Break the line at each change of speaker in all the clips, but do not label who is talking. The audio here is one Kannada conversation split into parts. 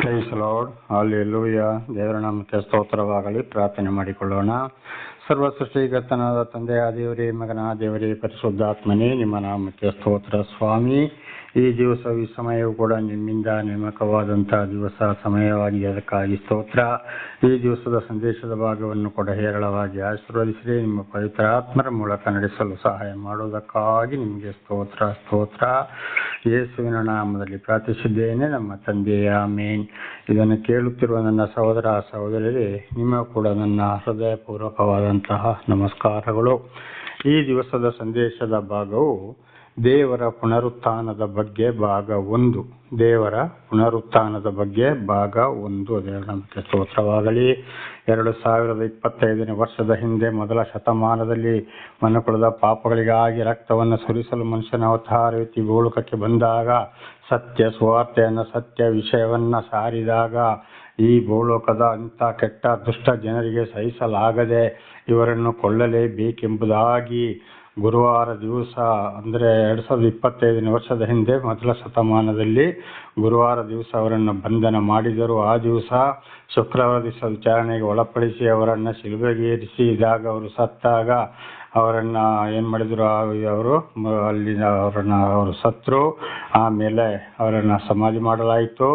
ಪ್ರೈಸ್ ಲಾರ್ಡ್ ಹಾಲೆಲೂಯ ದೇವರ ನಾಮಕ್ಕೆ ಸ್ತೋತ್ರವಾಗಲಿ. ಪ್ರಾರ್ಥನೆ ಮಾಡಿಕೊಳ್ಳೋಣ. ಸರ್ವ ಸೃಷ್ಟಿಗತನಾದ ತಂದೆಯ ದೇವರೇ ಮಗನ ದೇವರೇ, ಪರಿಶುದ್ಧಾತ್ಮನೇ, ನಿಮ್ಮ ನಾಮಕ್ಕೆ ಸ್ತೋತ್ರ ಸ್ವಾಮಿ. ಈ ದಿವಸ ಈ ಸಮಯವು ಕೂಡ ನಿಮ್ಮಿಂದ ನೇಮಕವಾದಂತಹ ದಿವಸ ಸಮಯವಾಗಿದೆ ಅದಕ್ಕಾಗಿ ಸ್ತೋತ್ರ. ಈ ದಿವಸದ ಸಂದೇಶದ ಭಾಗವನ್ನು ಕೂಡ ಹೇರಳವಾಗಿ ಆಶೀರ್ವದಿಸಿರಿ. ನಿಮ್ಮ ಪವಿತ್ರಾತ್ಮರ ಮೂಲಕ ನಡೆಸಲು ಸಹಾಯ ಮಾಡುವುದಕ್ಕಾಗಿ ನಿಮಗೆ ಸ್ತೋತ್ರ ಸ್ತೋತ್ರ. ಯೇಸುವಿನ ನಾಮದಲ್ಲಿ ಪ್ರಾರ್ಥಿಸಿದ್ದೇನೆ ನಮ್ಮ ತಂದೆಯ ಮೇನ್ ಇದನ್ನು ಕೇಳುತ್ತಿರುವ ನನ್ನ ಸಹೋದರ ಸಹೋದರರೇ ನಿಮ್ಮ ಕೂಡ ನನ್ನ ಹೃದಯಪೂರ್ವಕವಾದಂತಹ ನಮಸ್ಕಾರಗಳು. ಈ ದಿವಸದ ಸಂದೇಶದ ಭಾಗವು ದೇವರ ಪುನರುತ್ಥಾನದ ಬಗ್ಗೆ ಭಾಗ ಒಂದು. ದೇವರ ಪುನರುತ್ಥಾನದ ಬಗ್ಗೆ ಭಾಗ ಒಂದು. ನಮಗೆ ಸ್ತೋತ್ರವಾಗಲಿ. ಎರಡು ಸಾವಿರದ ಇಪ್ಪತ್ತೈದನೇ ವರ್ಷದ ಹಿಂದೆ ಮೊದಲ ಶತಮಾನದಲ್ಲಿ ಮನುಕುಲದ ಪಾಪಗಳಿಗಾಗಿ ರಕ್ತವನ್ನು ಸುರಿಸಲು ಮನುಷ್ಯನ ಅವತಾರವೆತ್ತಿ ಗೋಳುಕಕ್ಕೆ ಬಂದಾಗ ಸತ್ಯ ಸ್ವಾರ್ಥೆಯನ್ನು ಸತ್ಯ ವಿಷಯವನ್ನ ಸಾರಿದಾಗ ಈ ಭೂಲೋಕದ ಅಂಥ ಕೆಟ್ಟ ದುಷ್ಟ ಜನರಿಗೆ ಸಹಿಸಲಾಗದೆ ಇವರನ್ನು ಕೊಳ್ಳಲೇಬೇಕೆಂಬುದಾಗಿ ಗುರುವಾರ ದಿವಸ, ಅಂದರೆ ಎರಡು ಸಾವಿರದ ಇಪ್ಪತ್ತೈದನೇ ವರ್ಷದ ಹಿಂದೆ ಮೊದಲ ಶತಮಾನದಲ್ಲಿ ಗುರುವಾರ ದಿವಸ ಅವರನ್ನು ಬಂಧನ ಮಾಡಿದರು. ಆ ದಿವಸ ಶುಕ್ರವಾರ ದಿವಸ ವಿಚಾರಣೆಗೆ ಒಳಪಡಿಸಿ ಅವರನ್ನು ಶಿಲುಬೆಗೇರಿಸಿದಾಗ ಅವರು ಸತ್ತಾಗ ಅವರನ್ನು ಏನು ಮಾಡಿದರು ಅವರು ಅಲ್ಲಿ ಅವರನ್ನ ಅವರು ಸತ್ರು, ಆಮೇಲೆ ಅವರನ್ನು ಸಮಾಧಿ ಮಾಡಲಾಯಿತು.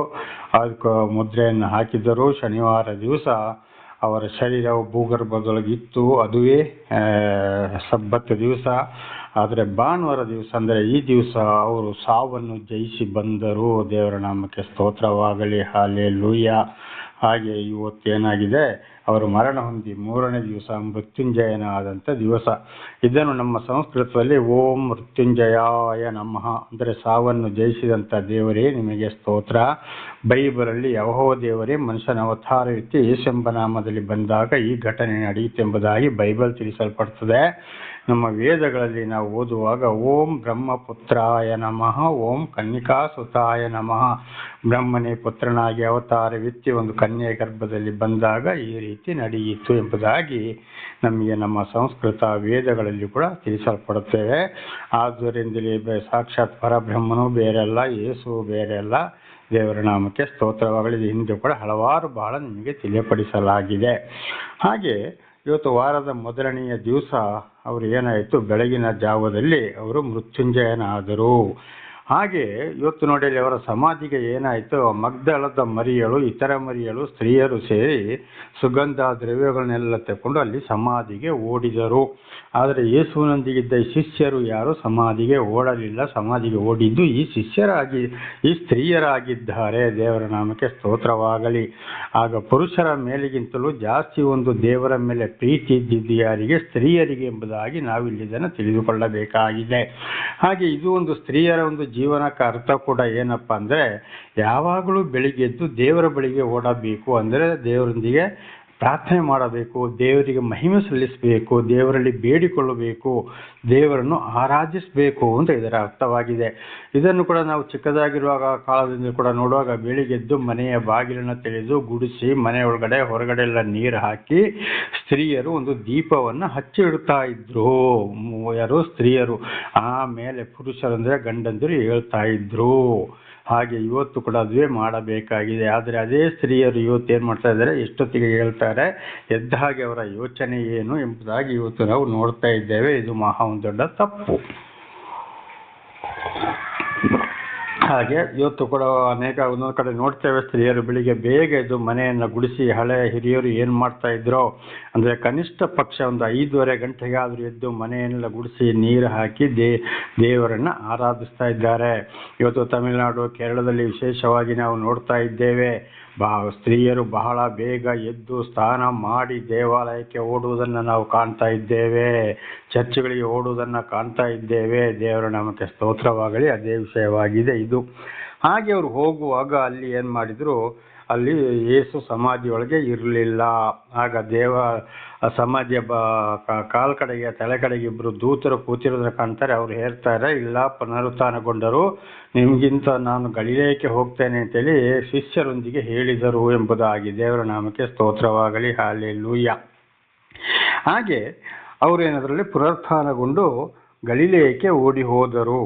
ಅದಕ್ಕೆ ಮುದ್ರೆಯನ್ನು ಹಾಕಿದರು ಶನಿವಾರ ದಿವಸ ಅವರ ಶರೀರವು ಭೂಗರ್ಭದೊಳಗಿತ್ತು. ಅದುವೇ ಸಬ್ಬತ್ತು ದಿವಸ. ಆದರೆ ಭಾನುವಾರ ದಿವಸ ಅಂದರೆ ಈ ದಿವಸ ಅವರು ಸಾವನ್ನು ಜಯಿಸಿ ಬಂದರು. ದೇವರ ನಾಮಕ್ಕೆ ಸ್ತೋತ್ರವಾಗಲಿ. ಹಾಲೆ ಲೂಯ್ಯ ಹಾಗೆ ಇವತ್ತೇನಾಗಿದೆ ಅವರು ಮರಣ ಹೊಂದಿ ಮೂರನೇ ದಿವಸ ಮೃತ್ಯುಂಜಯನ ಆದಂಥ ದಿವಸ. ಇದನ್ನು ನಮ್ಮ ಸಂಸ್ಕೃತದಲ್ಲಿ ಓಂ ಮೃತ್ಯುಂಜಯಾಯ ನಮಃ ಅಂದರೆ ಸಾವನ್ನು ಜಯಿಸಿದಂಥ ದೇವರೇ ನಿಮಗೆ ಸ್ತೋತ್ರ. ಬೈಬಲಲ್ಲಿ ಯಹೋ ದೇವರೇ ಮನುಷ್ಯನ ಅವತಾರ ರೀತಿ ಯೇಸೆಂಬ ನಾಮದಲ್ಲಿ ಬಂದಾಗ ಈ ಘಟನೆ ನಡೆಯುತ್ತೆಂಬುದಾಗಿ ಬೈಬಲ್ ತಿಳಿಸಲ್ಪಡ್ತದೆ. ನಮ್ಮ ವೇದಗಳಲ್ಲಿ ನಾವು ಓದುವಾಗ ಓಂ ಬ್ರಹ್ಮಪುತ್ರಾಯ ನಮಃ, ಓಂ ಕನ್ನಿಕಾಸುತಾಯ ನಮಃ. ಬ್ರಹ್ಮನೇ ಪುತ್ರನಾಗಿ ಅವತಾರವೆತ್ತಿ ಒಂದು ಕನ್ಯೆ ಗರ್ಭದಲ್ಲಿ ಬಂದಾಗ ಈ ರೀತಿ ನಡೆಯಿತು ಎಂಬುದಾಗಿ ನಮಗೆ ನಮ್ಮ ಸಂಸ್ಕೃತ ವೇದಗಳಲ್ಲಿ ಕೂಡ ತಿಳಿಸಲ್ಪಡುತ್ತೇವೆ. ಆದ್ದರಿಂದಲೇ ಸಾಕ್ಷಾತ್ ಪರಬ್ರಹ್ಮನು ಬೇರೆಲ್ಲ ಯೇಸು ಬೇರೆಲ್ಲ. ದೇವರ ನಾಮಕ್ಕೆ ಸ್ತೋತ್ರವಾಗಲಿದೆ ಹಿಂದೆ ಕೂಡ ಹಲವಾರು ಬಹಳ ನಿಮಗೆ ತಿಳಿಯಪಡಿಸಲಾಗಿದೆ. ಹಾಗೆ ಇವತ್ತು ವಾರದ ಮೊದಲನೆಯ ದಿವಸ ಅವರು ಏನಾಯಿತು? ಬೆಳಗಿನ ಜಾವದಲ್ಲಿ ಅವರು ಮೃತ್ಯುಂಜಯನಾದರು. ಹಾಗೆ ಇವತ್ತು ನೋಡಿ ಅವರ ಸಮಾಧಿಗೆ ಏನಾಯಿತು ಮಗ್ದಳದ ಮರಿಯಳು, ಇತರ ಮರಿಯಳು, ಸ್ತ್ರೀಯರು ಸೇರಿ ಸುಗಂಧ, ದ್ರವ್ಯಗಳನ್ನೆಲ್ಲ ತಕೊಂಡು ಅಲ್ಲಿ ಸಮಾಧಿಗೆ ಓಡಿದರು. ಆದರೆ ಯೇಸುವಿನೊಂದಿಗಿದ್ದ ಈ ಶಿಷ್ಯರು ಯಾರು ಸಮಾಧಿಗೆ ಓಡಲಿಲ್ಲ. ಸಮಾಧಿಗೆ ಓಡಿದ್ದು ಈ ಶಿಷ್ಯರಾಗಿ, ಈ ಸ್ತ್ರೀಯರಾಗಿದ್ದಾರೆ. ದೇವರ ನಾಮಕ್ಕೆ ಸ್ತೋತ್ರವಾಗಲಿ. ಆಗ ಪುರುಷರ ಮೇಲಿಗಿಂತಲೂ ಜಾಸ್ತಿ ಒಂದು ದೇವರ ಮೇಲೆ ಪ್ರೀತಿ ಇದ್ದಿದ್ದು ಯಾರಿಗೆ? ಸ್ತ್ರೀಯರಿಗೆ ಎಂಬುದಾಗಿ ನಾವು ಇಲ್ಲಿ ಇದನ್ನು ತಿಳಿದುಕೊಳ್ಳಬೇಕಾಗಿದೆ. ಹಾಗೆ ಇದು ಒಂದು ಸ್ತ್ರೀಯರ ಒಂದು ಜೀವನಕ್ಕೆ ಅರ್ಥ ಕೂಡ ಏನಪ್ಪ ಅಂದರೆ ಯಾವಾಗಲೂ ಬೆಳಿಗ್ಗೆ ಎದ್ದು ದೇವರ ಬಳಿಗೆ ಓಡಬೇಕು ಅಂದರೆ ದೇವರೊಂದಿಗೆ ಪ್ರಾರ್ಥನೆ ಮಾಡಬೇಕು, ದೇವರಿಗೆ ಮಹಿಮೆ ಸಲ್ಲಿಸಬೇಕು, ದೇವರಲ್ಲಿ ಬೇಡಿಕೊಳ್ಳಬೇಕು, ದೇವರನ್ನು ಆರಾಧಿಸಬೇಕು ಅಂತ ಇದರ ಅರ್ಥವಾಗಿದೆ. ಇದನ್ನು ಕೂಡ ನಾವು ಚಿಕ್ಕದಾಗಿರುವಾಗ ಕಾಲದಿಂದ ಕೂಡ ನೋಡುವಾಗ ಬೆಳಿಗ್ಗೆದ್ದು ಮನೆಯ ಬಾಗಿಲನ್ನು ತೆಗೆದು ಗುಡಿಸಿ ಮನೆಯೊಳಗಡೆ ಹೊರಗಡೆ ಎಲ್ಲ ನೀರು ಹಾಕಿ ಸ್ತ್ರೀಯರು ಒಂದು ದೀಪವನ್ನು ಹಚ್ಚಿ ಇಡ್ತಾ ಇದ್ರು. ಯಾರು ಸ್ತ್ರೀಯರು ಆಮೇಲೆ ಪುರುಷರಂದ್ರೆ ಗಂಡಂದಿರು ಹೇಳ್ತಾ ಇದ್ರು. ಹಾಗೆ ಇವತ್ತು ಕೂಡ ಅದುವೇ ಮಾಡಬೇಕಾಗಿದೆ. ಆದರೆ ಅದೇ ಸ್ತ್ರೀಯರು ಇವತ್ತು ಏನು ಮಾಡ್ತಾ ಇದ್ದಾರೆ? ಎಷ್ಟೊತ್ತಿಗೆ ಹೇಳ್ತಾರೆ? ಎದ್ದ ಹಾಗೆ ಅವರ ಯೋಚನೆ ಏನು ಎಂಬುದಾಗಿ ಇವತ್ತು ನಾವು ನೋಡ್ತಾ ಇದ್ದೇವೆ. ಇದು ಮಹಾ ಒಂದು ದೊಡ್ಡ ತಪ್ಪು. ಹಾಗೆ ಇವತ್ತು ಕೂಡ ಅನೇಕ ಒಂದೊಂದು ಕಡೆ ನೋಡ್ತೇವೆ ಸ್ತ್ರೀಯರು ಬೆಳಿಗ್ಗೆ ಬೇಗ ಎದ್ದು ಮನೆಯನ್ನು ಗುಡಿಸಿ ಹಳೆ ಹಿರಿಯರು ಏನು ಮಾಡ್ತಾ ಇದ್ರೋ, ಅಂದರೆ ಕನಿಷ್ಠ ಪಕ್ಷ ಒಂದು ಐದೂವರೆ ಗಂಟೆಗಾದರೂ ಎದ್ದು ಮನೆಯನ್ನೆಲ್ಲ ಗುಡಿಸಿ ನೀರು ಹಾಕಿ ದೇ, ದೇವರನ್ನು ಆರಾಧಿಸ್ತಾ ಇದ್ದಾರೆ. ಇವತ್ತು ತಮಿಳುನಾಡು, ಕೇರಳದಲ್ಲಿ ವಿಶೇಷವಾಗಿ ನಾವು ನೋಡ್ತಾ ಇದ್ದೇವೆ. ಬಾ, ಸ್ತ್ರೀಯರು ಬಹಳ ಬೇಗ ಎದ್ದು ಸ್ನಾನ ಮಾಡಿ ದೇವಾಲಯಕ್ಕೆ ಓಡುವುದನ್ನು ನಾವು ಕಾಣ್ತಾ ಇದ್ದೇವೆ. ಚರ್ಚ್ಗಳಿಗೆ ಓಡುವುದನ್ನು ಕಾಣ್ತಾ ಇದ್ದೇವೆ. ದೇವರ ನಾಮಕ್ಕೆ ಸ್ತೋತ್ರವಾಗಲಿ. ಅದೇ ವಿಷಯವಾಗಿದೆ ಇದು. ಹಾಗೆ ಅವರು ಹೋಗುವಾಗ ಅಲ್ಲಿ ಏನು ಮಾಡಿದರು ಅಲ್ಲಿ ಯೇಸು ಸಮಾಧಿಯೊಳಗೆ ಇರಲಿಲ್ಲ. ಆಗ ದೇವ ಸಮಾಧಿಯ ಬ ಕಾಲ್ ಕಡೆಗೆ ತಲೆ ಕಡೆಗೆ ಇಬ್ಬರು ದೂತರು ಕೂತಿರೋದನ್ನ ಕಾಣ್ತಾರೆ. ಅವ್ರು ಹೇಳ್ತಾರೆ, ಇಲ್ಲ, ಪುನರುತ್ಥಾನಗೊಂಡರು. ನಿಮಗಿಂತ ನಾನು ಗಲೀಲಯಕ್ಕೆ ಹೋಗ್ತೇನೆ ಅಂತೇಳಿ ಶಿಷ್ಯರೊಂದಿಗೆ ಹೇಳಿದರು ಎಂಬುದಾಗಿ ದೇವರ ನಾಮಕ್ಕೆ ಸ್ತೋತ್ರವಾಗಲಿ ಹಾಲೆ ಲೂಯ್ಯ ಹಾಗೆ ಅವರೇನದರಲ್ಲಿ ಪುನರುತ್ಥಾನಗೊಂಡು ಗಳಿಲೇಕೆ ಓಡಿ ಹೋದರು.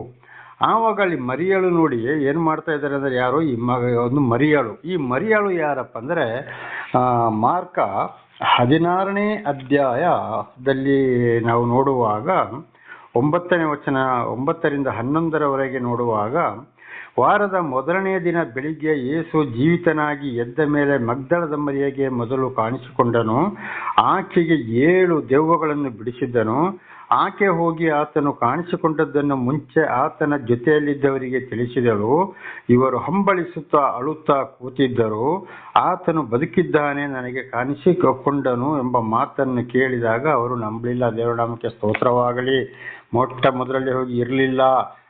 ಆವಾಗ ಅಲ್ಲಿ ಮರಿಯಾಳು ನೋಡಿ ಏನು ಮಾಡ್ತಾ ಇದ್ದಾರೆ ಅಂದರೆ ಯಾರು ಈ ಮಗ ಒಂದು ಮರಿಯಾಳು. ಈ ಮರಿಯಾಳು ಯಾರಪ್ಪ ಅಂದರೆ ಮಾರ್ಕ ಹದಿನಾರನೇ ಅಧ್ಯಾಯದಲ್ಲಿ ನಾವು ನೋಡುವಾಗ, ಒಂಬತ್ತನೇ ವಚನ, ಒಂಬತ್ತರಿಂದ ಹನ್ನೊಂದರವರೆಗೆ ನೋಡುವಾಗ, ವಾರದ ಮೊದಲನೆಯ ದಿನ ಬೆಳಿಗ್ಗೆ ಯೇಸು ಜೀವಿತನಾಗಿ ಎದ್ದ ಮೇಲೆ ಮಗ್ದಳದ ಮರಿಯಗೆ ಮೊದಲು ಕಾಣಿಸಿಕೊಂಡನು. ಆಕೆಗೆ ಏಳು ದೆವ್ವಗಳನ್ನು ಬಿಡಿಸಿದ್ದನು. ಆಕೆ ಹೋಗಿ ಆತನು ಕಾಣಿಸಿಕೊಂಡದ್ದನ್ನು ಮುಂಚೆ ಆತನ ಜೊತೆಯಲ್ಲಿದ್ದವರಿಗೆ ತಿಳಿಸಿದಳು. ಇವರು ಹಂಬಳಿಸುತ್ತಾ ಅಳುತ್ತಾ ಕೂತಿದ್ದರು. ಆತನು ಬದುಕಿದ್ದಾನೆ, ನನಗೆ ಕಾಣಿಸಿಕೊಂಡನು ಎಂಬ ಮಾತನ್ನು ಕೇಳಿದಾಗ ಅವರು ನಂಬಲಿಲ್ಲ. ದೇವರಾಮಕ್ಕೆ ಸ್ತೋತ್ರವಾಗಲಿ. ಮೊಟ್ಟ ಮೊದಲಲ್ಲಿ ಹೋಗಿ ಇರಲಿಲ್ಲ.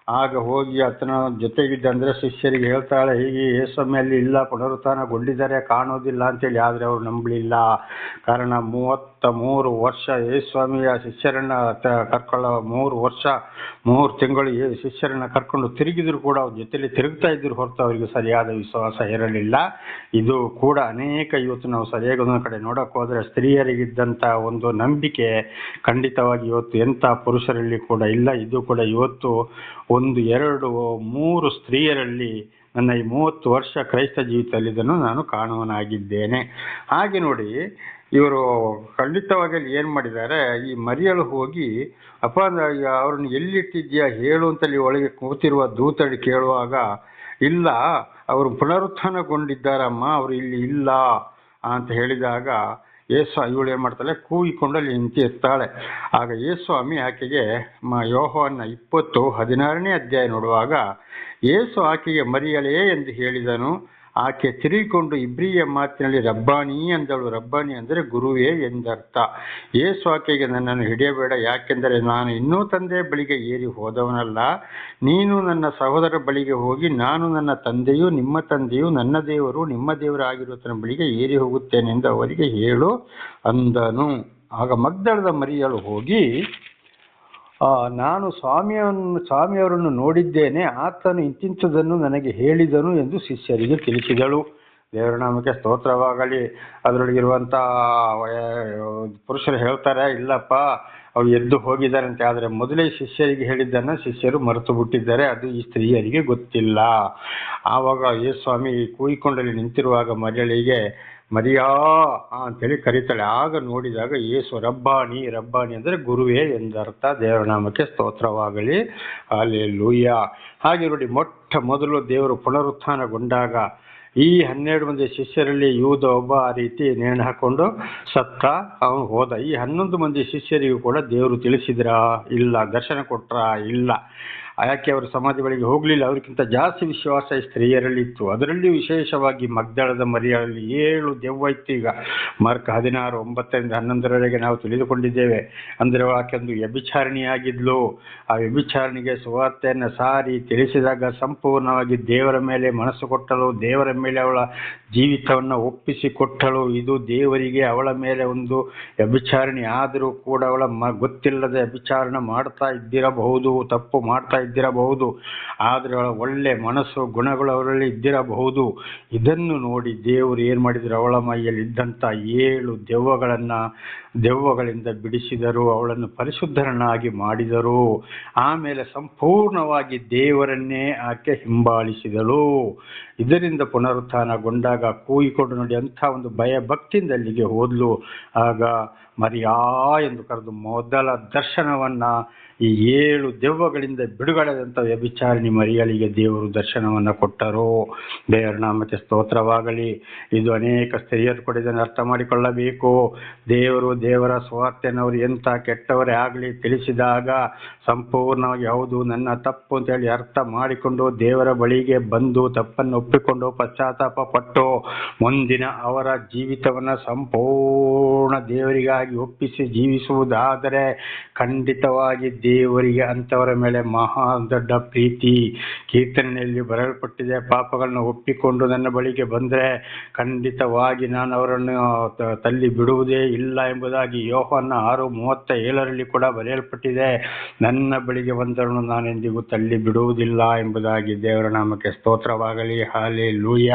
ಆಗ ಹೋಗಿ ಆತನ ಜೊತೆಗಿದ್ದ ಅಂದ್ರೆ ಶಿಷ್ಯರಿಗೆ ಹೇಳ್ತಾಳೆ, ಹೀಗೆ ಯೇಸ್ವಾಮಿ ಅಲ್ಲಿ ಇಲ್ಲ, ಪುನರುತ್ಥಾನಗೊಂಡಿದ್ದಾರೆ, ಕಾಣೋದಿಲ್ಲ ಅಂತೇಳಿ. ಆದರೆ ಅವರು ನಂಬಲಿಲ್ಲ. ಕಾರಣ ಮೂವತ್ತ ಮೂರು ವರ್ಷ ಯೇಸ್ವಾಮಿಯ ಶಿಷ್ಯರನ್ನ ಕರ್ಕೊಳ್ಳೋ ಮೂರು ವರ್ಷ, ಮೂರು ತಿಂಗಳು ಶಿಷ್ಯರನ್ನು ಕರ್ಕೊಂಡು ತಿರುಗಿದ್ರು ಕೂಡ ಅವ್ರ ಜೊತೆಲಿ ತಿರುಗ್ತಾ ಇದ್ರು ಹೊರತು ಅವರಿಗೆ ಸರಿಯಾದ ವಿಶ್ವಾಸ ಇರಲಿಲ್ಲ. ಇದು ಕೂಡ ಅನೇಕ ಇವತ್ತು ನಾವು ಸರಿಯಾಗಿ ಒಂದೊಂದು ಕಡೆ ನೋಡಕ್ ಹೋದ್ರೆ ಸ್ತ್ರೀಯರಿಗಿದ್ದಂತ ಒಂದು ನಂಬಿಕೆ ಖಂಡಿತವಾಗಿ ಇವತ್ತು ಎಂಥ ಪುರುಷರಲ್ಲಿ ಕೂಡ ಇಲ್ಲ. ಇದು ಕೂಡ ಇವತ್ತು ಒಂದು, ಎರಡು, ಮೂರು ಸ್ತ್ರೀಯರಲ್ಲಿ ನನ್ನ ಈ ಮೂವತ್ತು ವರ್ಷ ಕ್ರೈಸ್ತ ಜೀವಿತದಲ್ಲಿ ಇದನ್ನು ನಾನು ಕಾಣುವನಾಗಿದ್ದೇನೆ. ಹಾಗೆ ನೋಡಿ, ಇವರು ಖಂಡಿತವಾಗಿ ಏನು ಮಾಡಿದ್ದಾರೆ, ಈ ಮರಿಯಳು ಹೋಗಿ, ಅಪ್ಪ ಅವ್ರನ್ನ ಎಲ್ಲಿಟ್ಟಿದ್ಯಾ ಹೇಳು ಅಂತಲ್ಲಿ ಒಳಗೆ ಕೂತಿರುವ ದೂತಡಿ ಕೇಳುವಾಗ, ಇಲ್ಲ, ಅವರು ಪುನರುತ್ಥಾನಗೊಂಡಿದ್ದಾರಮ್ಮ, ಅವರು ಇಲ್ಲಿ ಇಲ್ಲ ಅಂತ ಹೇಳಿದಾಗ ಯೇಸು ಇವಳು ಏನು ಮಾಡ್ತಾಳೆ? ಕೂಗಿಕೊಂಡು ಅಲ್ಲಿ ನಿಂತಿರ್ತಾಳೆ ಆಗ ಯೇಸ್ವಾಮಿ ಆಕೆಗೆ, ಮ ಯೋಹವನ್ನ ಇಪ್ಪತ್ತು ಹದಿನಾರನೇ ಅಧ್ಯಾಯ ನೋಡುವಾಗ ಏಸು ಆಕೆಗೆ, ಮರಿಯಳೇ ಎಂದು ಹೇಳಿದನು. ಆಕೆ ತಿರುಗಿಕೊಂಡು ಇಬ್ರಿಯ ಮಾತಿನಲ್ಲಿ ರಬ್ಬಾನಿ ಅಂದಳು ರಬ್ಬಾನಿ ಅಂದರೆ ಗುರುವೇ ಎಂದರ್ಥ. ಏಸು ಆಕೆಗೆ, ನನ್ನನ್ನು ಹಿಡಿಯಬೇಡ, ಯಾಕೆಂದರೆ ನಾನು ಇನ್ನೂ ತಂದೆಯ ಬಳಿಗೆ ಏರಿ ಹೋದವನಲ್ಲ. ನೀನು ನನ್ನ ಸಹೋದರ ಬಳಿಗೆ ಹೋಗಿ, ನಾನು ನನ್ನ ತಂದೆಯು ನಿಮ್ಮ ತಂದೆಯು ನನ್ನ ದೇವರು, ನಿಮ್ಮ ದೇವರಾಗಿರುವತನ ಬಳಿಗೆ ಏರಿ ಹೋಗುತ್ತೇನೆಂದು ಅವರಿಗೆ ಹೇಳು ಅಂದನು. ಆಗ ಮಗ್ದಳದ ಮರಿಯಳು ಹೋಗಿ ನಾನು ಸ್ವಾಮಿಯನ್ನು ಸ್ವಾಮಿಯವರನ್ನು ನೋಡಿದ್ದೇನೆ, ಆತನು ಇಂತಿಂಥದನ್ನು ನನಗೆ ಹೇಳಿದನು ಎಂದು ಶಿಷ್ಯರಿಗೆ ತಿಳಿಸಿದಳು. ದೇವರ ನಾಮಕ್ಕೆ ಸ್ತೋತ್ರವಾಗಲಿ ಅದರೊಳಗಿರುವಂಥ ಪುರುಷರು ಹೇಳ್ತಾರೆ, ಇಲ್ಲಪ್ಪ ಅವು ಎದ್ದು ಹೋಗಿದ್ದಾರಂತೆ, ಆದರೆ ಮೊದಲೇ ಶಿಷ್ಯರಿಗೆ ಹೇಳಿದ್ದನ್ನು ಶಿಷ್ಯರು ಮರೆತು ಬಿಟ್ಟಿದ್ದಾರೆ, ಅದು ಈ ಸ್ತ್ರೀಯರಿಗೆ ಗೊತ್ತಿಲ್ಲ. ಆವಾಗ ಯೇಸ್ವಾಮಿ ಕೂಯಿಕೊಂಡಲ್ಲಿ ನಿಂತಿರುವಾಗ ಮರಿಯಳಿಗೆ ಮರಿಯಾ ಅಂತೇಳಿ ಕರೀತಾಳೆ. ಆಗ ನೋಡಿದಾಗ ಏಸು ರಬ್ಬಾಣಿ ರಬ್ಬಾಣಿ ಅಂದರೆ, ಗುರುವೇ ಎಂದರ್ಥ ದೇವರನಾಮಕ್ಕೆ ಸ್ತೋತ್ರವಾಗಲಿ. ಅಲ್ಲಿ ಲೂಯ್ಯ ಹಾಗೆ ನೋಡಿ, ಮೊಟ್ಟ ಮೊದಲು ದೇವರು ಪುನರುತ್ಥಾನಗೊಂಡಾಗ ಈ ಹನ್ನೆರಡು ಮಂದಿ ಶಿಷ್ಯರಲ್ಲಿ ಯೂದ ಒಬ್ಬ ಆ ರೀತಿ ನೇಣು ಹಾಕೊಂಡು ಸತ್ತ, ಅವನು ಹೋದ. ಈ ಹನ್ನೊಂದು ಮಂದಿ ಶಿಷ್ಯರಿಗೂ ಕೂಡ ದೇವರು ತಿಳಿಸಿದ್ರಾ? ಇಲ್ಲ, ದರ್ಶನ ಕೊಟ್ರ? ಇಲ್ಲ. ಯಾಕೆ ಅವರು ಸಮಾಧಿ ಬಳಿಗೆ ಹೋಗಲಿಲ್ಲ. ಅವರಿಗಿಂತ ಜಾಸ್ತಿ ವಿಶ್ವಾಸ ಸ್ತ್ರೀಯರಲ್ಲಿತ್ತು ಅದರಲ್ಲಿ ವಿಶೇಷವಾಗಿ ಮಗ್ದಳದ ಮರಿಯಲ್ಲಿ ಏಳು ದೆವ್ವ ಇತ್ತು. ಈಗ ಮಾರ್ಕ್ ಹದಿನಾರು, ಒಂಬತ್ತರಿಂದ ಹನ್ನೊಂದರವರೆಗೆ ನಾವು ತಿಳಿದುಕೊಂಡಿದ್ದೇವೆ. ಅಂದರೆ ಆಕೆಂದು ವ್ಯಭಿಚಾರಿಣಿಯಾಗಿದ್ಲು. ಆ ವ್ಯಭಿಚಾರಣಿಗೆ ಸುವಾರ್ತೆಯನ್ನು ಸಾರಿ ತಿಳಿಸಿದಾಗ ಸಂಪೂರ್ಣವಾಗಿ ದೇವರ ಮೇಲೆ ಮನಸ್ಸು ಕೊಟ್ಟಳು. ದೇವರ ಮೇಲೆ ಅವಳ ಜೀವಿತವನ್ನು ಒಪ್ಪಿಸಿ ಕೊಟ್ಟಳು. ಇದು ದೇವರಿಗೆ ಅವಳ ಮೇಲೆ ಒಂದು ವ್ಯಭಿಚಾರಣಿ ಆದರೂ ಕೂಡ ಅವಳ ಮ, ಗೊತ್ತಿಲ್ಲದೆ ವ್ಯಭಿಚಾರಣ ಮಾಡ್ತಾ ಇದ್ದಿರಬಹುದು. ತಪ್ಪು ಮಾಡ್ತಾ ಇದ್ದಿರಬಹುದು. ಆದರೆ ಒಳ್ಳೆ ಮನಸ್ಸು, ಗುಣಗಳು ಅವರಲ್ಲಿ ಇದ್ದಿರಬಹುದು. ಇದನ್ನು ನೋಡಿ ದೇವರು ಏನು ಮಾಡಿದರು? ಅವಳ ಮೈಯಲ್ಲಿ ಇದ್ದಂಥ ಏಳು ದೆವ್ವಗಳನ್ನು ದೆವ್ವಗಳಿಂದ ಬಿಡಿಸಿದರು, ಅವಳನ್ನು ಪರಿಶುದ್ಧರನ್ನಾಗಿ ಮಾಡಿದರು, ಆಮೇಲೆ ಸಂಪೂರ್ಣವಾಗಿ ದೇವರನ್ನೇ ಆಕೆ ಹಿಂಬಾಲಿಸಿದಳು. ಇದರಿಂದ ಪುನರುತ್ಥಾನಗೊಂಡಾಗ ಕೂಗಿಕೊಂಡು ನೋಡಿ ಅಂಥ ಒಂದು ಭಯ ಭಕ್ತಿಯಿಂದ ಅಲ್ಲಿಗೆ ಹೋದ್ಲು. ಆಗ ಮರಿಯಾ ಎಂದು ಕರೆದು ಮೊದಲ ದರ್ಶನವನ್ನು ಈ ಏಳು ದೆವ್ವಗಳಿಂದ ಬಿಡುಗಡೆದಂಥ ವ್ಯಭಿಚಾರಿಣಿ ಮರಿಯಳಿಗೆ ದೇವರು ದರ್ಶನವನ್ನು ಕೊಟ್ಟರು. ದೇವರ ನಾಮಕ್ಕೆ ಸ್ತೋತ್ರವಾಗಲಿ. ಇದು ಅನೇಕ ಸ್ತ್ರೀಯರು ಕೂಡ ಇದನ್ನು ಅರ್ಥ ಮಾಡಿಕೊಳ್ಳಬೇಕು. ದೇವರು ದೇವರ ಸ್ವಾರ್ಥನವರು ಅವರು ಎಂಥ ಕೆಟ್ಟವರೇ ಆಗಲಿ ತಿಳಿಸಿದಾಗ ಸಂಪೂರ್ಣವಾಗಿ ಹೌದು, ನನ್ನ ತಪ್ಪು ಅಂತೇಳಿ ಅರ್ಥ ಮಾಡಿಕೊಂಡು ದೇವರ ಬಳಿಗೆ ಬಂದು ತಪ್ಪನ್ನು ಒಪ್ಪಿಕೊಂಡು ಪಶ್ಚಾತ್ತಾಪ ಪಟ್ಟು ಮುಂದಿನ ಅವರ ಜೀವಿತವನ್ನು ಸಂಪೂರ್ಣ ದೇವರಿಗಾಗಿ ಒಪ್ಪಿಸಿ ಜೀವಿಸುವುದಾದರೆ ಖಂಡಿತವಾಗಿ ದೇವರಿಗೆ ಅಂಥವರ ಮೇಲೆ ಮಹಾ ದೊಡ್ಡ ಪ್ರೀತಿ ಕೀರ್ತನೆಯಲ್ಲಿ ಬರಲ್ಪಟ್ಟಿದೆ ಪಾಪಗಳನ್ನು ಒಪ್ಪಿಕೊಂಡು ನನ್ನ ಬಳಿಗೆ ಬಂದರೆ ಖಂಡಿತವಾಗಿ ನಾನು ಅವರನ್ನು ತಲ್ಲಿ ಬಿಡುವುದೇ ಇಲ್ಲ ಎಂಬುದಾಗಿ ಯೋಹನ್ನ ಆರು ಮೂವತ್ತ ಏಳರಲ್ಲಿ ಕೂಡ ಬರೆಯಲ್ಪಟ್ಟಿದೆ, ನನ್ನ ಬಳಿಗೆ ಬಂದರನ್ನು ನಾನೆಂದಿಗೂ ತಳ್ಳಿ ಬಿಡುವುದಿಲ್ಲ ಎಂಬುದಾಗಿ ದೇವರ ನಾಮಕ್ಕೆ ಸ್ತೋತ್ರವಾಗಲಿ ಹಾಲೆ ಲೂಯ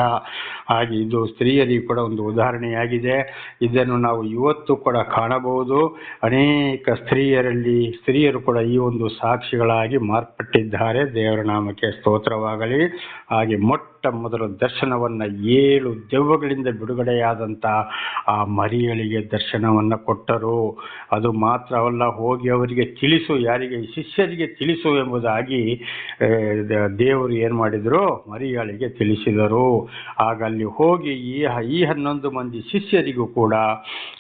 ಹಾಗೆ ಇದು ಸ್ತ್ರೀಯರಿಗೆ ಕೂಡ ಒಂದು ಉದಾಹರಣೆಯಾಗಿದೆ. ಇದನ್ನು ನಾವು ಇವತ್ತು ಕೂಡ ಕಾಣಬಹುದು. ಅನೇಕ ಸ್ತ್ರೀಯರಲ್ಲಿ, ಸ್ತ್ರೀಯರು ಕೂಡ ಈ ಒಂದು ಸಾಕ್ಷಿಗಳಾಗಿ ಮಾರ್ಪಟ್ಟಿದ್ದಾರೆ. ದೇವರ ನಾಮಕ್ಕೆ ಸ್ತೋತ್ರವಾಗಲಿ. ಹಾಗೆ ಮೊಟ್ಟ ಮೊದಲು ದರ್ಶನವನ್ನು ಏಳು ದೆವ್ವಗಳಿಂದ ಬಿಡುಗಡೆಯಾದಂಥ ಆ ಮರಿಗಳಿಗೆ ದರ್ಶನವನ್ನು ಕೊಟ್ಟರು. ಅದು ಮಾತ್ರವಲ್ಲ ಹೋಗಿ ಅವರಿಗೆ ತಿಳಿಸು, ಯಾರಿಗೆ, ಶಿಷ್ಯರಿಗೆ ತಿಳಿಸು ಎಂಬುದಾಗಿ ದೇವರು ಏನು ಮಾಡಿದರು? ಮರಿಗಳಿಗೆ ತಿಳಿಸಿದರು. ಆಗ ಅಲ್ಲಿ ಹೋಗಿ ಈ ಈ ಹನ್ನೊಂದು ಮಂದಿ ಶಿಷ್ಯರಿಗೂ ಕೂಡ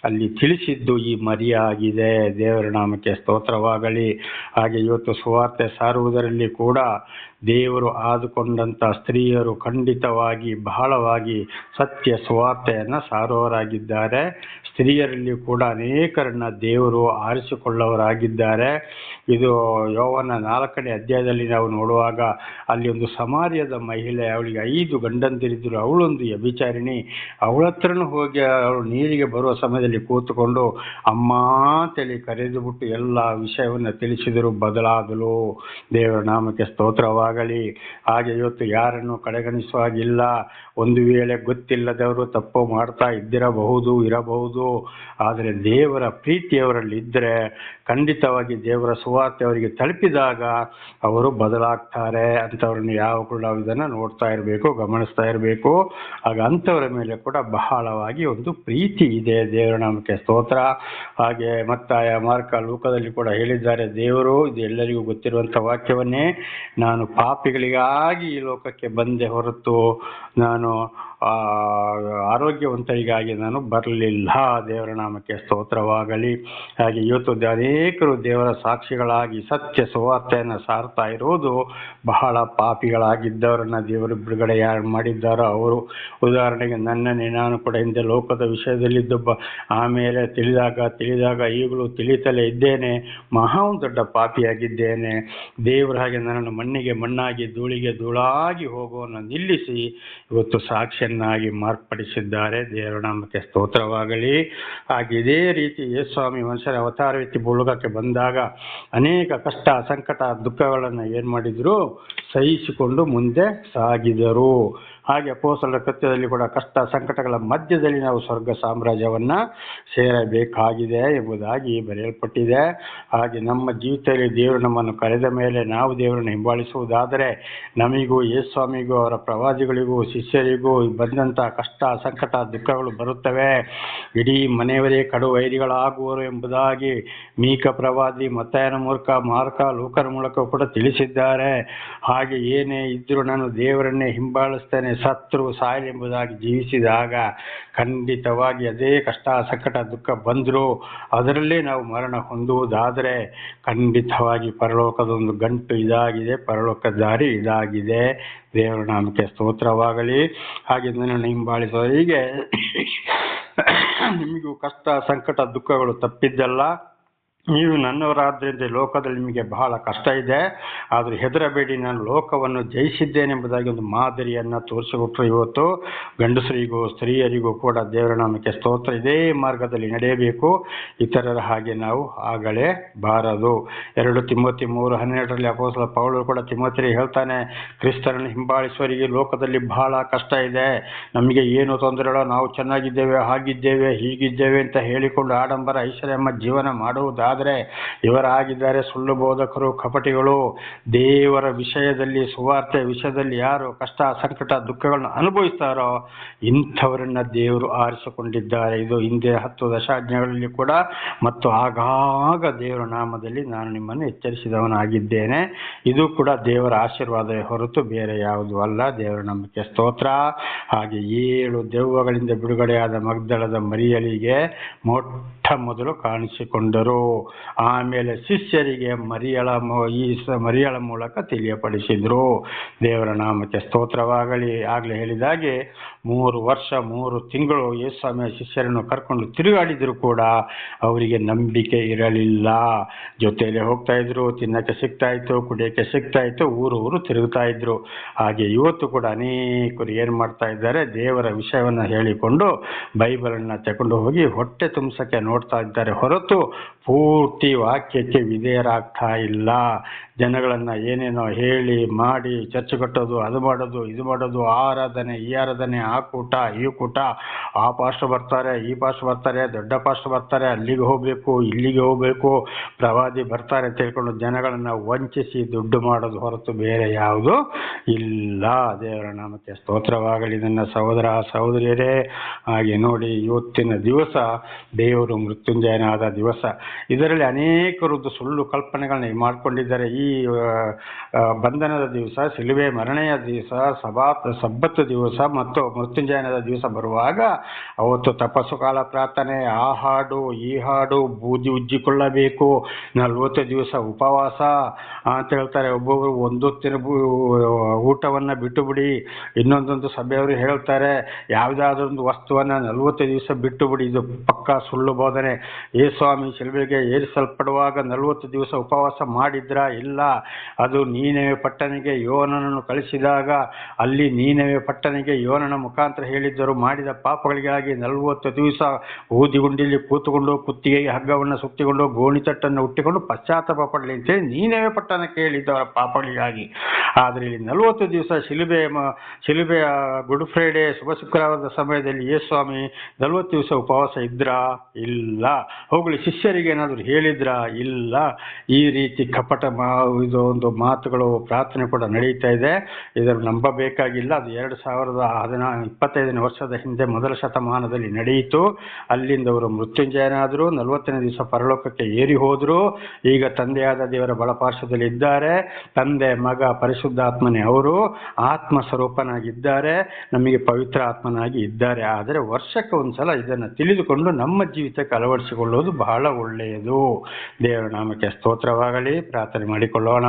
ಅಲ್ಲಿ ತಿಳಿಸಿದ್ದು ಈ ಮರಿಯಾಗಿದೆ ದೇವರ ನಾಮಕ್ಕೆ ಸ್ತೋತ್ರವಾಗಲಿ. ಹಾಗೆ ಇವತ್ತು ಸುವಾರ್ತೆ ಸಾರುವುದರಲ್ಲಿ ಕೂಡ ದೇವರು ಆದುಕೊಂಡಂತ ಸ್ತ್ರೀಯರು ಖಂಡಿತವಾಗಿ ಬಹಳವಾಗಿ ಸತ್ಯ ಸುವಾರ್ತೆಯನ್ನ ಸಾರುವವರಾಗಿದ್ದಾರೆ. ಸ್ತ್ರೀಯರಲ್ಲಿ ಕೂಡ ಅನೇಕರನ್ನ ದೇವರು ಆರಿಸಿಕೊಳ್ಳುವವರಾಗಿದ್ದಾರೆ ಇದು ಯೋವನ ನಾಲ್ಕನೇ ಅಧ್ಯಾಯದಲ್ಲಿ ನಾವು ನೋಡುವಾಗ ಅಲ್ಲಿ ಒಂದು ಸಮಾರ್ಯದ ಮಹಿಳೆ, ಅವಳಿಗೆ ಐದು ಗಂಡಂದಿರಿದ್ದರು. ಅವಳೊಂದು ವ್ಯಭಿಚಾರಿಣಿ. ಅವಳ ಹತ್ರನೂ ಹೋಗಿ ಅವಳು ನೀರಿಗೆ ಬರುವ ಸಮಯದಲ್ಲಿ ಕೂತುಕೊಂಡು, ಅಮ್ಮ ಅಂತೇಳಿ ಕರೆದುಬಿಟ್ಟು ಎಲ್ಲ ವಿಷಯವನ್ನು ತಿಳಿಸಿದರು. ಬದಲಾದಲು ದೇವರ ನಾಮಕ್ಕೆ ಸ್ತೋತ್ರವಾಗಲಿ. ಹಾಗೆ ಇವತ್ತು ಯಾರನ್ನು ಕಡೆಗಣಿಸುವ ಹಾಗಿಲ್ಲ. ಒಂದು ವೇಳೆ ಗೊತ್ತಿಲ್ಲದವರು ತಪ್ಪು ಮಾಡ್ತಾ ಇದ್ದಿರಬಹುದು, ಇರಬಹುದು. ಆದರೆ ದೇವರ ಪ್ರೀತಿಯವರಲ್ಲಿದ್ದರೆ ಖಂಡಿತವಾಗಿ ದೇವರ ಸುವಾರ್ತೆ ಅವರಿಗೆ ತಲುಪಿದಾಗ ಅವರು ಬದಲಾಗ್ತಾರೆ, ಅಂಥವ್ರನ್ನ ಯಾವ ಕೂಡ ಇದನ್ನು ನೋಡ್ತಾ ಇರಬೇಕು, ಗಮನಿಸ್ತಾ ಇರಬೇಕು. ಆಗ ಅಂಥವರ ಮೇಲೆ ಕೂಡ ಬಹಳವಾಗಿ ಒಂದು ಪ್ರೀತಿ ಇದೆ ದೇವರ ನಾಮಕ್ಕೆ ಸ್ತೋತ್ರ. ಹಾಗೆ ಮತ್ತಾಯ ಮಾರ್ಕ ಲೋಕದಲ್ಲಿ ಕೂಡ ಹೇಳಿದ್ದಾರೆ, ದೇವರು ಇದು ಎಲ್ಲರಿಗೂ ಗೊತ್ತಿರುವಂಥ ವಾಕ್ಯವನ್ನೇ, ನಾನು ಪಾಪಿಗಳಿಗಾಗಿ ಈ ಲೋಕಕ್ಕೆ ಬಂದೆ ಹೊರತು ನಾನು ಆರೋಗ್ಯವಂತರಿಗಾಗಿ ನಾನು ಬರಲಿಲ್ಲ, ದೇವರ ನಾಮಕ್ಕೆ ಸ್ತೋತ್ರವಾಗಲಿ. ಹಾಗೆ ಇವತ್ತು ದ- ಅನೇಕರು ದೇವರ ಸಾಕ್ಷಿಗಳಾಗಿ ಸತ್ಯ ಸುವಾರ್ತೆಯನ್ನು ಸಾರ್ತಾ ಇರೋದು ಬಹಳ ಪಾಪಿಗಳಾಗಿದ್ದವರನ್ನ ದೇವರು ಬಿಡುಗಡೆ ಯಾರು ಮಾಡಿದ್ದಾರೋ ಅವರು. ಉದಾಹರಣೆಗೆ ನನ್ನನ್ನೇ ನಾನು ಕೂಡ ಹಿಂದೆ ಲೋಕದ ವಿಷಯದಲ್ಲಿದ್ದೊಬ್ಬ, ಆಮೇಲೆ ತಿಳಿದಾಗ ತಿಳಿದಾಗ ಈಗಲೂ ತಿಳಿತಲೇ ಇದ್ದೇನೆ, ಮಹಾ ದೊಡ್ಡ ಪಾಪಿಯಾಗಿದ್ದೇನೆ. ದೇವರ ಹಾಗೆ ನನ್ನನ್ನು ಮಣ್ಣಿಗೆ ಮಣ್ಣಾಗಿ, ಧೂಳಿಗೆ ಧೂಳಾಗಿ ಹೋಗುವನ್ನು ನಿಲ್ಲಿಸಿ ಇವತ್ತು ಸಾಕ್ಷಿಯನ್ನಾಗಿ ಮಾರ್ಪಡಿಸಿದ್ದಾರೆ. ದೇವರ ನಾಮಕ್ಕೆ ಸ್ತೋತ್ರವಾಗಲಿ. ಹಾಗೆ ಇದೇ ರೀತಿ ಯೇಸ್ವಾಮಿ ಮನುಷ್ಯರ ಅವತಾರವೆತ್ತಿ ಭೂಲೋಕಕ್ಕೆ ಬಂದಾಗ ಅನೇಕ ಕಷ್ಟ ಸಂಕಟ ದುಃಖಗಳನ್ನು ಏನು ಮಾಡಿದ್ರು ಸಹಿಸಿಕೊಂಡು ಮುಂದೆ ಸಾಗಿದರು. ಹಾಗೆ ಅಪೋಸಲರ ಕೃತ್ಯದಲ್ಲಿ ಕೂಡ ಕಷ್ಟ ಸಂಕಟಗಳ ಮಧ್ಯದಲ್ಲಿ ನಾವು ಸ್ವರ್ಗ ಸಾಮ್ರಾಜ್ಯವನ್ನು ಸೇರಬೇಕಾಗಿದೆ ಎಂಬುದಾಗಿ ಬರೆಯಲ್ಪಟ್ಟಿದೆ. ಹಾಗೆ ನಮ್ಮ ಜೀವಿತದಲ್ಲಿ ದೇವರು ನಮ್ಮನ್ನು ಕರೆದ ಮೇಲೆ ನಾವು ದೇವರನ್ನು ಹಿಂಬಾಲಿಸುವುದಾದರೆ ನಮಿಗೂ ಯೇಸ್ವಾಮಿಗೂ ಅವರ ಪ್ರವಾದಿಗಳಿಗೂ ಶಿಷ್ಯರಿಗೂ ಬಂದಂಥ ಕಷ್ಟ, ಸಂಕಟ, ದುಃಖಗಳು ಬರುತ್ತವೆ. ಇಡೀ ಮನೆಯವರೇ ಕಡು ವೈರಿಗಳಾಗುವರು ಎಂಬುದಾಗಿ ಮೀಕ ಪ್ರವಾದಿ, ಮತ್ತಾಯನ ಮೂಲಕ ಮಾರ್ಕ ಲೋಕರ ಮೂಲಕ ಕೂಡ ತಿಳಿಸಿದ್ದಾರೆ. ಹಾಗೆ ಏನೇ ಇದ್ದರೂ ನಾನು ದೇವರನ್ನೇ ಹಿಂಬಾಲಿಸ್ತೇನೆ ಸತ್ರು ಸಾಯಲೆಂಬುದಾಗಿ ಜೀವಿಸಿದಾಗ ಖಂಡಿತವಾಗಿ ಅದೇ ಕಷ್ಟ, ಸಂಕಟ, ದುಃಖ ಬಂದರೂ ಅದರಲ್ಲೇ ನಾವು ಮರಣ ಹೊಂದುವುದಾದರೆ ಖಂಡಿತವಾಗಿ ಪರಲೋಕದೊಂದು ಗಂಟು ಇದಾಗಿದೆ, ಪರಲೋಕ ದಾರಿ ಇದಾಗಿದೆ. ದೇವರ ನಾಮಕ್ಕೆ ಸ್ತೋತ್ರವಾಗಲಿ. ಹಾಗೆ ನನ್ನನ್ನು ಹೀಗೆ. ನಿಮಗೂ ಕಷ್ಟ, ಸಂಕಟ, ದುಃಖಗಳು ತಪ್ಪಿದ್ದಲ್ಲ. ನೀವು ನನ್ನವರಾದ್ರಿಂದ ಲೋಕದಲ್ಲಿ ನಿಮಗೆ ಬಹಳ ಕಷ್ಟ ಇದೆ. ಆದರೆ ಹೆದರಬೇಡಿ, ನಾನು ಲೋಕವನ್ನು ಜಯಿಸಿದ್ದೇನೆಂಬುದಾಗಿ ಒಂದು ಮಾದರಿಯನ್ನು ತೋರಿಸಿಕೊಟ್ರು ಇವತ್ತು. ಗಂಡಸರಿಗೂ, ಸ್ತ್ರೀಯರಿಗೂ ಕೂಡ ದೇವರ ನಾಮಕ್ಕೆ ಸ್ತೋತ್ರ ಇದೇ ಮಾರ್ಗದಲ್ಲಿ ನಡೆಯಬೇಕು. ಇತರರ ಹಾಗೆ ನಾವು ಆಗಲೇ ಬಾರದು. ಎರಡು ತಿಮ್ಮತಿ ಮೂರು ಹನ್ನೆರಡರಲ್ಲಿ ಅಪೋಸಲ ಪೌಳು ಕೂಡ ತಿಮ್ಮತಿರಿ ಹೇಳ್ತಾನೆ ಕ್ರಿಸ್ತರನ್ನು ಹಿಂಬಾಳಿಸುವವರಿಗೆ ಲೋಕದಲ್ಲಿ ಬಹಳ ಕಷ್ಟ ಇದೆ. ನಮಗೆ ಏನು ತೊಂದರೆಗಳೋ ನಾವು ಚೆನ್ನಾಗಿದ್ದೇವೆ, ಹಾಗಿದ್ದೇವೆ, ಹೀಗಿದ್ದೇವೆ ಅಂತ ಹೇಳಿಕೊಂಡು ಆಡಂಬರ ಐಶ್ವರ್ಯಮ್ಮ ಜೀವನ ಜೀವನ ಮಾಡುವುದಾದರೆ ಇವರಾಗಿದ್ದಾರೆ ಸುಳ್ಳು ಬೋಧಕರು, ಕಪಟಿಗಳು. ದೇವರ ವಿಷಯದಲ್ಲಿ ಸುವಾರ್ತೆ ವಿಷಯದಲ್ಲಿ ಯಾರು ಕಷ್ಟ, ಸಂಕಟ, ದುಃಖಗಳನ್ನು ಅನುಭವಿಸ್ತಾರೋ ಇಂಥವರನ್ನ ದೇವರು ಆರಿಸಿಕೊಂಡಿದ್ದಾರೆ. ಇದು ಹಿಂದೆ ಹತ್ತು ದಶಾಜ್ಞೆಗಳಲ್ಲಿ ಕೂಡ ಮತ್ತು ಆಗಾಗ ದೇವರ ನಾಮದಲ್ಲಿ ನಾನು ನಿಮ್ಮನ್ನು ಎಚ್ಚರಿಸಿದವನಾಗಿದ್ದೇನೆ. ಇದು ಕೂಡ ದೇವರ ಆಶೀರ್ವಾದವೇ ಹೊರತು ಬೇರೆ ಯಾವುದು ಅಲ್ಲ. ದೇವರ ನಂಬಿಕೆ ಸ್ತೋತ್ರ. ಹಾಗೆ ಏಳು ದೆವ್ವಗಳಿಂದ ಬಿಡುಗಡೆಯಾದ ಮಗ್ದಳದ ಮರಿಯಲಿಗೆ ಮೊಟ್ಟ ಮೊದಲು ಕಾಣಿಸಿಕೊಂಡರು. ಆಮೇಲೆ ಶಿಷ್ಯರಿಗೆ ಮರಿಯಳ ಈ ಮರಿಯಳ ಮೂಲಕ ತಿಳಿಯಪಡಿಸಿದ್ರು. ದೇವರ ನಾಮಕ್ಕೆ ಸ್ತೋತ್ರವಾಗಲಿ. ಆಗಲೇ ಹೇಳಿದಾಗೆ ಮೂರು ವರ್ಷ, ಮೂರು ತಿಂಗಳು ಯೇಸ್ವಾಮಿಯ ಶಿಷ್ಯರನ್ನು ಕರ್ಕೊಂಡು ತಿರುಗಾಡಿದ್ರು ಕೂಡ ಅವರಿಗೆ ನಂಬಿಕೆ ಇರಲಿಲ್ಲ. ಜೊತೆಯಲ್ಲಿ ಹೋಗ್ತಾ ಇದ್ರು, ತಿನ್ನಕ್ಕೆ ಸಿಗ್ತಾ ಇತ್ತು, ಕುಡಿಯಕ್ಕೆ ಸಿಗ್ತಾ ಇತ್ತು, ಊರು ಊರು ತಿರುಗ್ತಾ ಇದ್ರು. ಹಾಗೆ ಇವತ್ತು ಕೂಡ ಅನೇಕರು ಏನು ಮಾಡ್ತಾ ಇದ್ದಾರೆ, ದೇವರ ವಿಷಯವನ್ನ ಹೇಳಿಕೊಂಡು ಬೈಬಲನ್ನು ತಗೊಂಡು ಹೋಗಿ ಹೊಟ್ಟೆ ತುಂಬಿಸಕ್ಕೆ ನೋಡ್ತಾ ಇದ್ದಾರೆ. ಹೊರತು ಪೂರ್ತಿ ವಾಕ್ಯಕ್ಕೆ ವಿಧೇಯರಾಗ್ತಾ ಇಲ್ಲ. ಜನಗಳನ್ನು ಏನೇನೋ ಹೇಳಿ, ಮಾಡಿ, ಚರ್ಚೆ ಕಟ್ಟೋದು, ಅದು ಮಾಡೋದು, ಇದು ಮಾಡೋದು, ಆ ಆರಾಧನೆ, ಈ ಆರಾಧನೆ, ಆ ಕೂಟ, ಈ ಕೂಟ, ಆ ಪಾಸ್ಟ್ ಬರ್ತಾರೆ, ಈ ಪಾಸ್ಟ್ ಬರ್ತಾರೆ, ದೊಡ್ಡ ಪಾಸ್ಟ್ ಬರ್ತಾರೆ, ಅಲ್ಲಿಗೆ ಹೋಗಬೇಕು, ಇಲ್ಲಿಗೆ ಹೋಗಬೇಕು, ಪ್ರವಾದಿ ಬರ್ತಾರೆ ಅಂತ ಹೇಳ್ಕೊಂಡು ಜನಗಳನ್ನು ವಂಚಿಸಿ ದುಡ್ಡು ಮಾಡೋದು ಹೊರತು ಬೇರೆ ಯಾವುದು ಇಲ್ಲ. ದೇವರ ನಾಮಕ್ಕೆ ಸ್ತೋತ್ರವಾಗಲಿ. ನನ್ನ ಸಹೋದರ, ಸಹೋದರಿಯರೇ, ಹಾಗೆ ನೋಡಿ ಇವತ್ತಿನ ದಿವಸ ದೇವರು ಮೃತ್ಯುಂಜಯನಾದ ದಿವಸ. ಇದರಲ್ಲಿ ಅನೇಕರದ್ದು ಸುಳ್ಳು ಕಲ್ಪನೆಗಳನ್ನ ಮಾಡಿಕೊಂಡಿದ್ದಾರೆ. ಈ ಬಂಧನದ ದಿವಸ ಸಿಲುವೆ ಮರಣೆಯ ದಿವಸ, ಸಭಾ, ಸಬ್ಬತ್ ದಿವಸ ಮತ್ತು ಮೃತ್ಯುಂಜಯನದ ದಿವಸ ಬರುವಾಗ ಅವತ್ತು ತಪಸ್ಸು ಕಾಲ ಪ್ರಾರ್ಥನೆ, ಆ ಹಾಡು, ಈ ಹಾಡು, ಬೂದಿ ಉಜ್ಜಿಕೊಳ್ಳಬೇಕು, ನಲವತ್ತು ದಿವಸ ಉಪವಾಸ ಅಂತ ಹೇಳ್ತಾರೆ. ಒಬ್ಬೊಬ್ಬರು ಒಂದು ತಿರು ಊಟವನ್ನು ಬಿಟ್ಟು ಬಿಡಿ ಇನ್ನೊಂದೊಂದು ಸಭೆಯವರು ಹೇಳ್ತಾರೆ, ಯಾವುದಾದ್ರೊಂದು ವಸ್ತುವನ್ನ ನಲವತ್ತು ದಿವಸ ಬಿಟ್ಟು ಬಿಡಿ ಇದು ಪಕ್ಕಾ ಸುಳ್ಳು ಬೋಧನೆ ಏ ಸ್ವಾಮಿ ಶಿಲ್ಬೆಗೆ ಏರಿಸಲ್ಪಡುವಾಗ ನಲವತ್ತು ದಿವಸ ಉಪವಾಸ ಮಾಡಿದ್ರ ಇಲ್ಲ? ಅದು ನೀನವೇ ಪಟ್ಟಣಿಗೆ ಯೋನನನ್ನು ಕಳಿಸಿದಾಗ ಅಲ್ಲಿ ನೀನವೇ ಪಟ್ಟಣಿಗೆ ಯೋನನ ಮುಖಾಂತರ ಹೇಳಿದ್ದರು ಮಾಡಿದ ಪಾಪಗಳಿಗಾಗಿ ನಲವತ್ತು ದಿವಸ ಊದಿಗುಂಡಿಲಿ ಕೂತುಕೊಂಡು ಕುತ್ತಿಗೆ ಹಗ್ಗವನ್ನು ಸುತ್ತಿಕೊಂಡು ಗೋಣಿತಟ್ಟನ್ನು ಹುಟ್ಟಿಕೊಂಡು ಪಶ್ಚಾತ್ತಾಪ ಪಡಲಿ ಅಂತೇಳಿ ನೀನವೇ ಪಟ್ಟಣಕ್ಕೆ ಹೇಳಿದ್ದವರ ಪಾಪಗಳಿಗಾಗಿ. ಆದರೆ ಇಲ್ಲಿ ನಲವತ್ತು ದಿವಸ ಶಿಲುಬೆ ಶಿಲುಬೆ ಗುಡ್ ಫ್ರೈಡೆ, ಶುಭ ಶುಕ್ರವಾರದ ಸಮಯದಲ್ಲಿ ಯೇಸ್ವಾಮಿ ಸ್ವಾಮಿ ನಲವತ್ತು ದಿವಸ ಉಪವಾಸ ಇದ್ರಾ? ಇಲ್ಲ. ಹೋಗಲಿ, ಶಿಷ್ಯರಿಗೆ ಏನಾದರೂ ಹೇಳಿದ್ರಾ? ಇಲ್ಲ. ಈ ರೀತಿ ಕಪಟ ಮಾ, ಇದು ಒಂದು ಮಾತುಗಳು, ಪ್ರಾರ್ಥನೆ ಕೂಡ ನಡೀತಾ ಇದೆ. ಇದನ್ನು ನಂಬಬೇಕಾಗಿಲ್ಲ. ಅದು ಎರಡು ಸಾವಿರದ ಹದಿನಾ, ಇಪ್ಪತ್ತೈದನೇ ವರ್ಷದ ಹಿಂದೆ ಮೊದಲ ಶತಮಾನದಲ್ಲಿ ನಡೆಯಿತು ಅಲ್ಲಿಂದ ಅವರು ಮೃತ್ಯುಂಜಯನಾದರು, ನಲವತ್ತನೇ ದಿವಸ ಪರಲೋಕಕ್ಕೆ ಏರಿ ಹೋದರು. ಈಗ ತಂದೆಯಾದ ದೇವರ ಬಲಪಾರ್ಶ್ವದಲ್ಲಿ ಇದ್ದಾರೆ. ತಂದೆ, ಮಗ, ಪರಿಶುದ್ಧಾತ್ಮನೇ ಅವರು ಆತ್ಮ ಸ್ವರೂಪನಾಗಿದ್ದಾರೆ ನಮಗೆ ಪವಿತ್ರ ಆತ್ಮನಾಗಿ ಇದ್ದಾರೆ. ಆದರೆ ವರ್ಷಕ್ಕೆ ಒಂದ್ಸಲ ಇದನ್ನು ತಿಳಿದುಕೊಂಡು ನಮ್ಮ ಜೀವಿತಕ್ಕೆ ಅಳವಡಿಸಿಕೊಳ್ಳುವುದು ಬಹಳ ಒಳ್ಳೆಯದು. ದೇವರ ನಾಮಕ್ಕೆ ಸ್ತೋತ್ರವಾಗಲಿ. ಪ್ರಾರ್ಥನೆ ಮಾಡಿಕೊಳ್ಳೋಣ.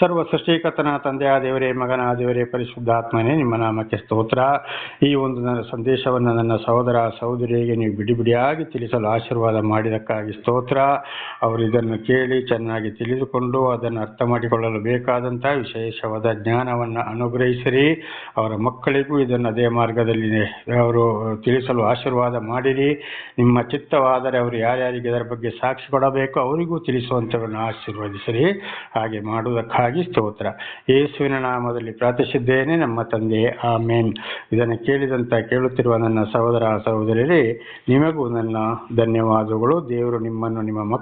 ಸರ್ವ ಸೃಷ್ಟಿಕತನ ತಂದೆಯ ದೇವರೇ ಮಗನ ದೇವರೇ ಪರಿಶುದ್ಧಾತ್ಮನೇ ನಿಮ್ಮ ನಾಮಕ್ಕೆ ಸ್ತೋತ್ರ. ಈ ಒಂದು ನನ್ನ ಸಂದೇಶವನ್ನು ನನ್ನ ಸಹೋದರ ಸಹೋದರಿಯರಿಗೆ ನೀವು ಬಿಡಿ ಬಿಡಿಯಾಗಿ ತಿಳಿಸಲು ಆಶೀರ್ವಾದ ಮಾಡಿದಕ್ಕಾಗಿ ಸ್ತೋತ್ರ. ಅವರು ಇದನ್ನು ಕೇಳಿ ಚೆನ್ನಾಗಿ ತಿಳಿದುಕೊಂಡು ಅದನ್ನು ಅರ್ಥ ಮಾಡಿಕೊಳ್ಳಲು ಬೇಕಾದಂತಹ ವಿಶೇಷವಾದ ಜ್ಞಾನವನ್ನು ಅನುಗ್ರಹಿಸಿರಿ. ಅವರ ಮಕ್ಕಳಿಗೂ ಇದನ್ನು ಅದೇ ಮಾರ್ಗದಲ್ಲಿ ಅವರು ತಿಳಿಸಲು ಆಶೀರ್ವಾದ ಮಾಡಿರಿ. ನಿಮ್ಮ ಚಿತ್ತವಾದರೆ ಅವರು ಯಾರ್ಯಾರಿಗೆ ಇದರ ಬಗ್ಗೆ ಸಾಕ್ಷಿ ಕೊಡಬೇಕು ಅವರಿಗೂ ತಿಳಿಸುವಂಥವನ್ನು ಆಶೀರ್ವದಿಸಿರಿ. ಹಾಗೆ ಮಾಡುವುದಕ್ಕಾಗಿ ಸ್ತೋತ್ರ. ಯೇಸುವಿನ ನಾಮದಲ್ಲಿ ಪ್ರಾರ್ಥಿಸಿದ್ದೇನೆ ನಮ್ಮ ತಂದೆ. ಆಮೇನ್. ಇದನ್ನು ಕೇಳಿದಂತ ಕೇಳುತ್ತಿರುವ ನನ್ನ ಸಹೋದರ ಸಹೋದರರೇ ನಿಮಗೂ ನನ್ನ ಧನ್ಯವಾದಗಳು. ದೇವರು ನಿಮ್ಮನ್ನು ನಿಮ್ಮ ಮಕ್ಕಳು